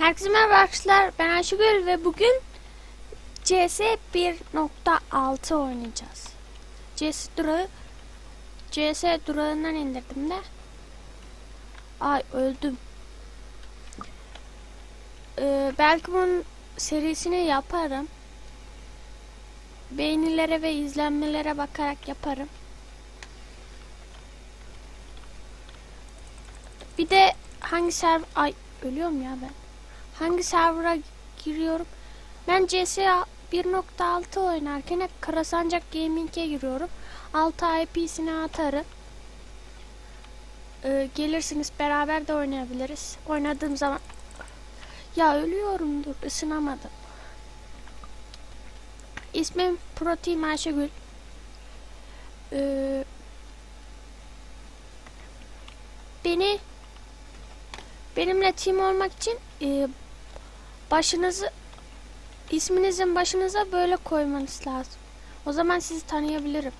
Herkese merhaba arkadaşlar. Ben Ayşegül ve bugün CS 1.6 oynayacağız. CS durağı CS durağından indirdim de. Ay öldüm. Ee, belki bunun serisini yaparım. Beğenilere ve izlenmelere bakarak yaparım. Bir de hangi server... Ay ölüyorum ya ben. Hangi server'a giriyorum? Ben CSA 1.6 oynarken hep Karasancak Gaming'e giriyorum. 6 IP'sini atarım. Ee, gelirsiniz beraber de oynayabiliriz. Oynadığım zaman... Ya ölüyorum dur ısınamadım. İsmim Protein Ayşegül. Ee, beni benimle team olmak için e, başınızı isminizin başınıza böyle koymanız lazım. O zaman sizi tanıyabilirim.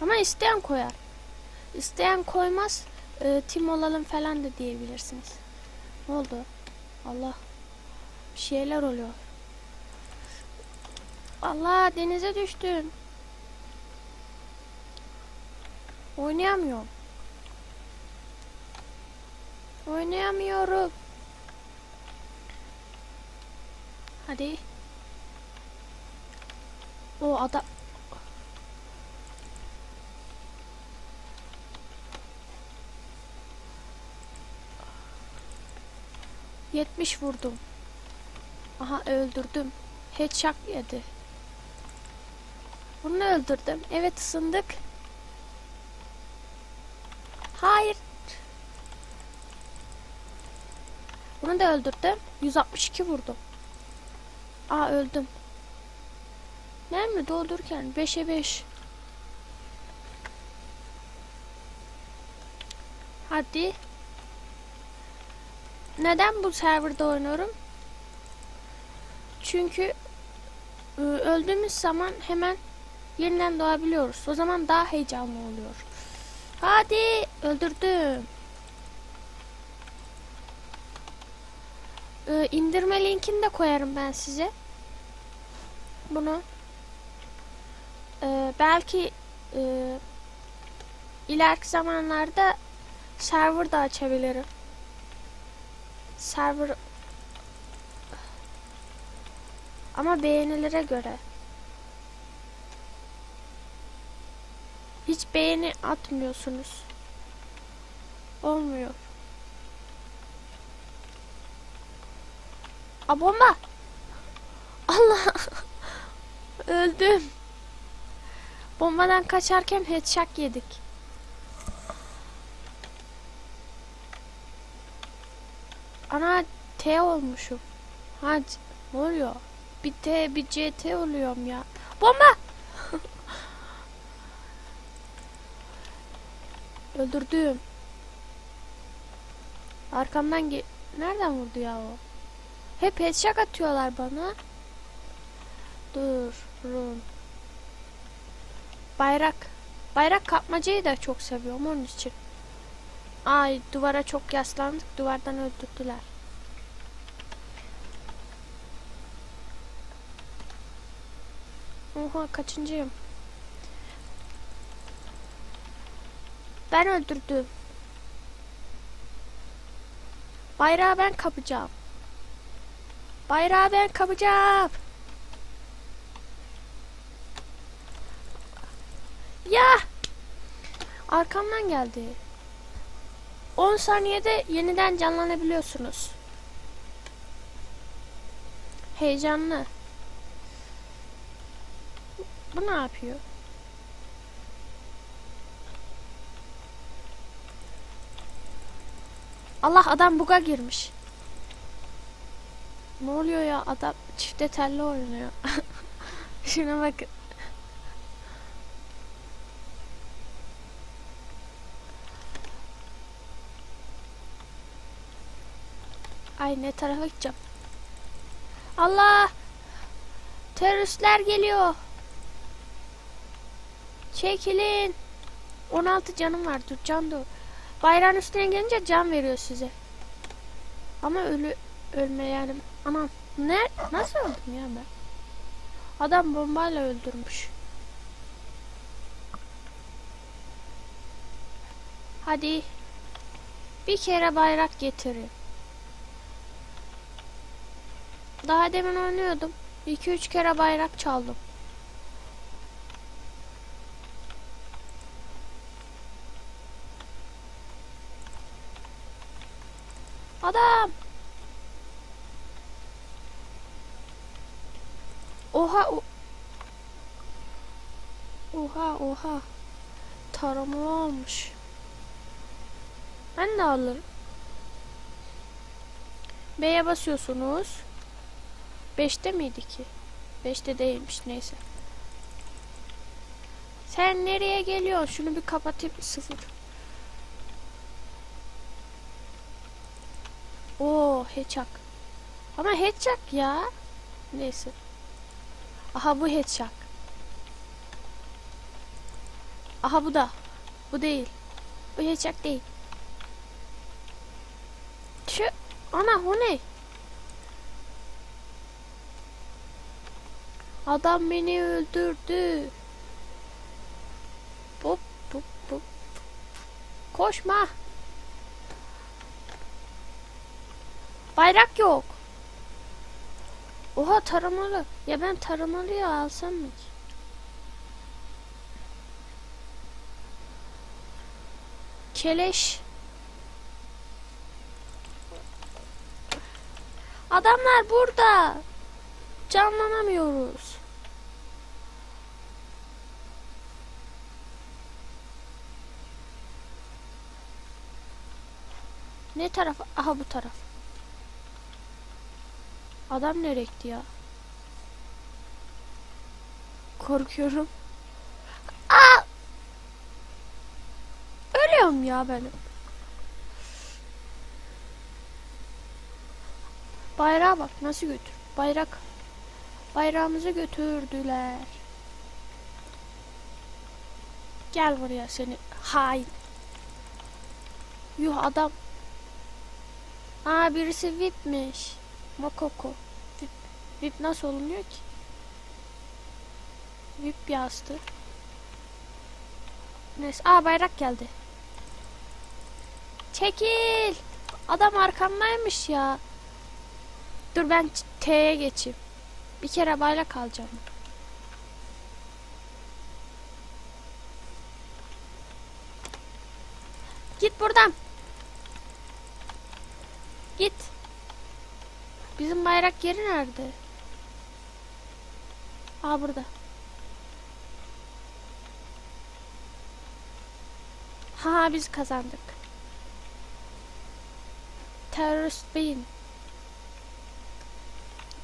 Ama isteyen koyar. İsteyen koymaz. E, team olalım falan da diyebilirsiniz. Ne oldu? Allah. Bir şeyler oluyor. Allah denize düştüm. Oynayamıyorum. Oynayamıyorum. Hadi. O adam. Yetmiş vurdum. Aha öldürdüm. Headshot yedi. Bunu öldürdüm. Evet ısındık. Hayır. Bunu da öldürdüm. 162 vurdum. Aa öldüm. Mermi doldururken 5'e 5. Hadi. Neden bu serverda oynuyorum? Çünkü e, öldüğümüz zaman hemen yeniden doğabiliyoruz. O zaman daha heyecanlı oluyor. Hadi öldürdüm. Ee, indirme linkini de koyarım ben size. Bunu. Ee, belki e, ileriki zamanlarda server da açabilirim. Server ama beğenilere göre. Hiç beğeni atmıyorsunuz. Olmuyor. A bomba. Allah. Öldüm. Bombadan kaçarken headshot yedik. Ana T olmuşum. Ha c- ne oluyor? Bir T bir CT oluyorum ya. Bomba. Öldürdüm. Arkamdan ge Nereden vurdu ya o? Hep headshot atıyorlar bana. Durun. Bayrak. Bayrak kapmacayı da çok seviyorum onun için. Ay duvara çok yaslandık. Duvardan öldürdüler. Oha kaçıncıyım? Ben öldürdüm. Bayrağı ben kapacağım. Bayrağı ben kapacağım. Ya! Arkamdan geldi. 10 saniyede yeniden canlanabiliyorsunuz. Heyecanlı. Bu ne yapıyor? Allah adam buga girmiş. Ne oluyor ya adam çifte telli oynuyor. Şuna bakın. Ay ne tarafa gideceğim. Allah! Teröristler geliyor. Çekilin. 16 canım var. Dur can dur. Bayrağın üstüne gelince can veriyor size. Ama ölü ölmeyelim. Anam ne? Nasıl öldüm ya ben? Adam bombayla öldürmüş. Hadi. Bir kere bayrak getirin. Daha demin oynuyordum. 2-3 kere bayrak çaldım. Adam. Oha o Oha oha. Taramalı olmuş. Ben de alırım. B'ye basıyorsunuz. 5'te miydi ki? 5'te değilmiş neyse. Sen nereye geliyorsun? Şunu bir kapatayım sıfır. Oo headshot. Ama headshot ya. Neyse. Aha bu headshot. Aha bu da. Bu değil. Bu headshot değil. Şu ana o ne? Adam beni öldürdü. Hop hop hop. Koşma. Bayrak yok. Oha taramalı. Ya ben taramalıyı alsam mı ki? Keleş. Adamlar burada. Canlanamıyoruz. Ne taraf? Aha bu taraf. Adam nereye gitti ya? Korkuyorum. Aa! Ölüyorum ya benim. Bayrağa bak nasıl götür. Bayrak. Bayrağımızı götürdüler. Gel buraya seni. Hain. Yuh adam. Aa birisi VIP'miş. Mokoko. VIP. VIP nasıl olunuyor ki? VIP yazdı. Neyse. Aa bayrak geldi. Çekil. Adam arkamdaymış ya. Dur ben T'ye geçeyim. Bir kere bayrak alacağım. Git buradan. Git. Bizim bayrak yeri nerede? Aa burada. Ha biz kazandık. Terörist beyin.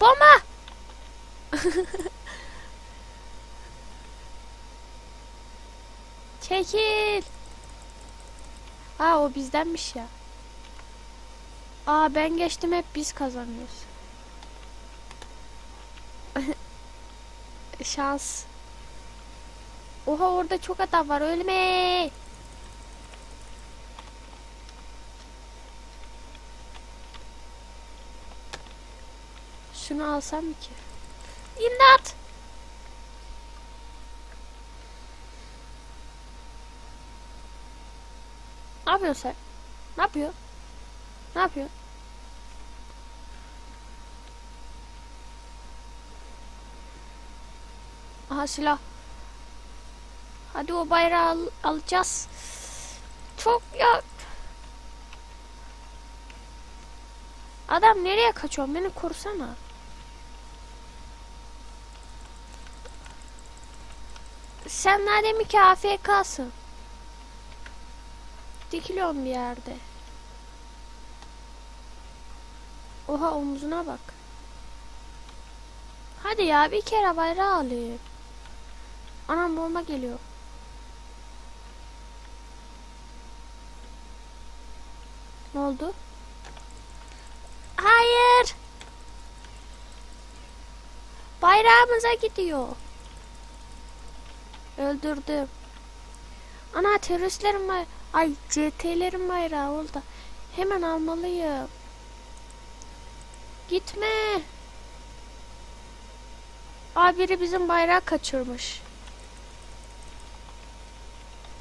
Bomba! Çekil. Aa o bizdenmiş ya. Aa ben geçtim hep biz kazanıyoruz. Şans. Oha orada çok adam var ölme. Şunu alsam mı ki? İmdat! Ne yapıyorsun sen? Ne yapıyor? Ne yapıyor? Aha silah. Hadi o bayrağı al- alacağız. Çok ya. Adam nereye kaçıyor? Beni korusana. Sen madem ki AFK'sın. Dikiliyorum bir yerde. Oha omzuna bak. Hadi ya bir kere bayrağı alayım. Anam bomba geliyor. Ne oldu? Hayır. Bayrağımıza gidiyor. Öldürdüm. Ana teröristlerin var. Ay CT'lerin bayrağı oldu. Hemen almalıyım. Gitme. Aa biri bizim bayrağı kaçırmış.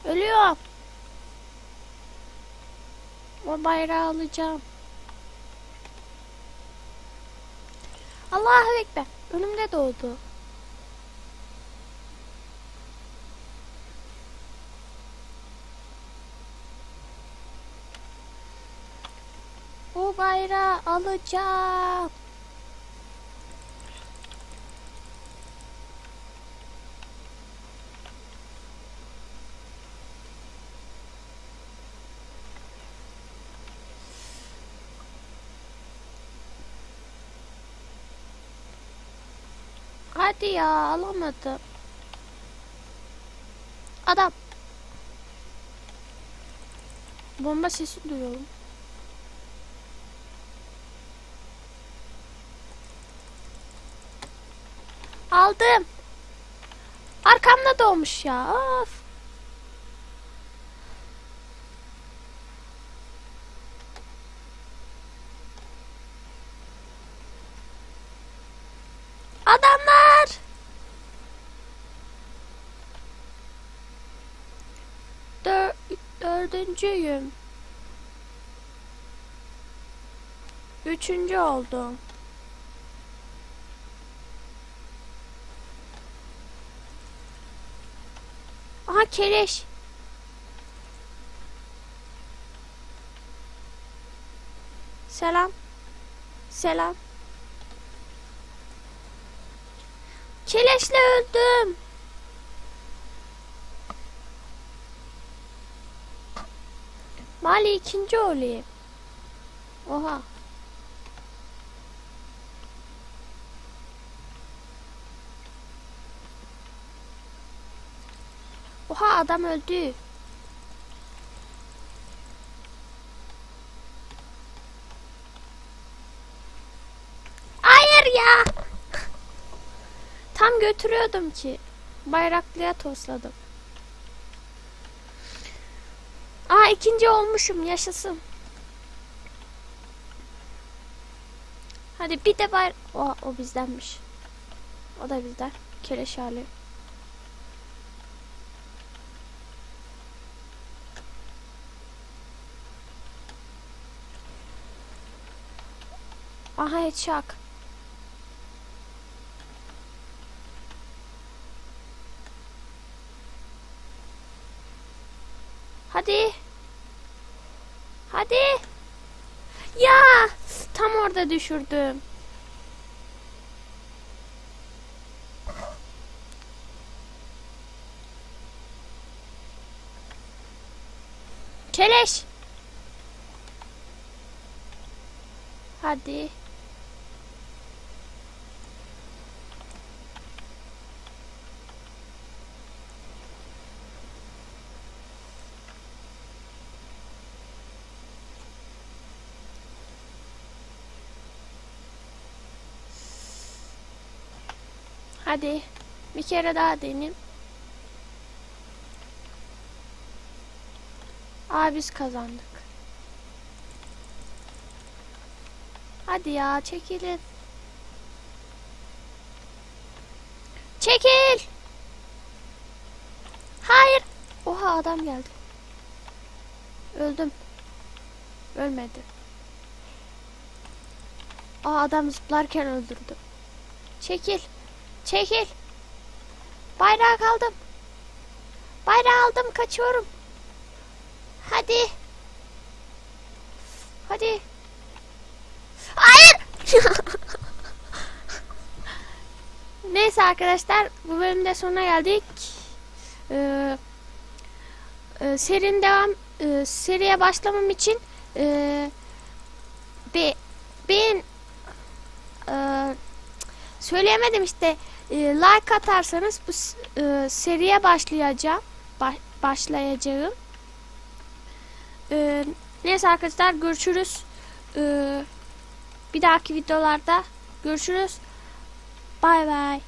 Ölüyorum. O bayrağı alacağım. Allahu Ekber. Önümde doğdu. O bayrağı alacağım. Hadi ya alamadım. Adam. Bomba sesi duyuyorum. Aldım. Arkamda doğmuş ya. Of. Adamlar. Dör, dördüncüyüm. Üçüncü oldum. Aha keleş. Selam. Selam. Keleşle öldüm. Mali ikinci olayım. Oha. Oha adam öldü. Hayır ya. Tam götürüyordum ki. Bayraklıya tosladım. Aa ikinci olmuşum yaşasın. Hadi bir de bayrak... O, o bizdenmiş. O da bizden. Keleş hali. Aha headshot. Hadi. Hadi. Ya tam orada düşürdüm. Keleş. Hadi. Hadi. Bir kere daha deneyim. Aa biz kazandık. Hadi ya çekilin. Çekil. Hayır. Oha adam geldi. Öldüm. Ölmedi. Aa adam zıplarken öldürdü. Çekil. Çekil. Bayrağı aldım. Bayrağı aldım kaçıyorum. Hadi. Hadi. Hayır. Neyse arkadaşlar bu bölümde sonuna geldik. Ee, e, serinin devam e, seriye başlamam için e, be, ben e, söyleyemedim işte e, like atarsanız bu e, seriye başlayacağım. Ba- başlayacağım. E, neyse arkadaşlar görüşürüz. E, bir dahaki videolarda görüşürüz. Bay bay